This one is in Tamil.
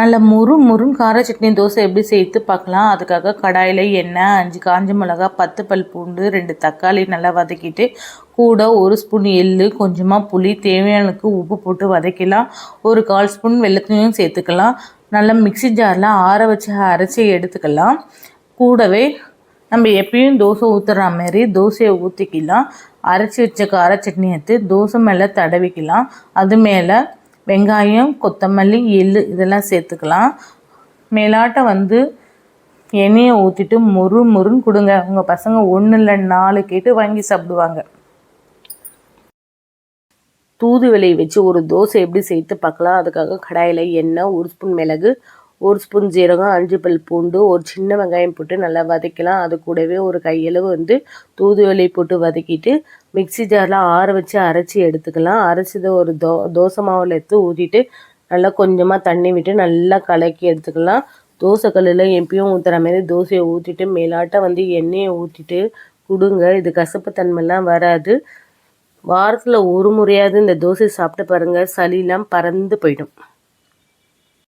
நல்ல முறு முறுன்னு கார சட்னி தோசை எப்படி சேர்த்து பார்க்கலாம். அதுக்காக கடாயில் எண்ணெய் அஞ்சு காஞ்ச மிளகா பத்து பல் பூண்டு ரெண்டு தக்காளி நல்லா வதக்கிட்டு கூட ஒரு ஸ்பூன் எள்ளு கொஞ்சமாக புளி தேவையானதுக்கு உப்பு போட்டு வதக்கலாம். ஒரு கால் ஸ்பூன் வெள்ளத்தையும் சேர்த்துக்கலாம். நல்லா மிக்ஸி ஜாரில் ஆற வச்சு அரைச்சி எடுத்துக்கலாம். கூடவே நம்ம எப்பயும் தோசை ஊற்றுற மாதிரி தோசையை ஊற்றிக்கலாம் அரைச்சி வச்ச கார சட்னி எடுத்து தோசை மேலே தடவிக்கலாம். அது மேலே வெங்காயம் கொத்தமல்லி எள்ளு இதெல்லாம் சேர்த்துக்கலாம். மேலாட்ட வந்து எண்ணெயை ஊற்றிட்டு மொறு மொறுன்னு கொடுங்க. உங்கள் பசங்க ஒன்று இல்லை நாலு கேட்டு வாங்கி சாப்பிடுவாங்க. தூதுவளை வச்சு ஒரு தோசை எப்படி சேர்த்து பார்க்கலாம். அதுக்காக கடாயில் எண்ணெய் ஒரு ஸ்பூன் மிளகு ஒரு ஸ்பூன் ஜீரகம் அஞ்சு பல் பூண்டு ஒரு சின்ன வெங்காயம் போட்டு நல்லா வதக்கலாம். அது கூடவே ஒரு கையளவு வந்து தூதுவளை போட்டு வதக்கிட்டு மிக்ஸி ஜாரில் ஆற வச்சு அரைச்சி எடுத்துக்கலாம். அரைச்சதை ஒரு தோ தோசை மாவில் எடுத்து ஊற்றிட்டு நல்லா கொஞ்சமாக தண்ணி விட்டு நல்லா கலக்கி எடுத்துக்கலாம். தோசை கல்லில் எப்பயும் ஊற்றுற மாதிரி தோசையை ஊற்றிட்டு மேலாட்ட வந்து எண்ணெயை ஊற்றிட்டு கொடுங்க. இது கசப்பு தன்மைலாம் வராது. வாரத்தில் ஒரு முறையாவது இந்த தோசை சாப்பிட்டு பாருங்கள் சளிலாம் பறந்து போயிடும்.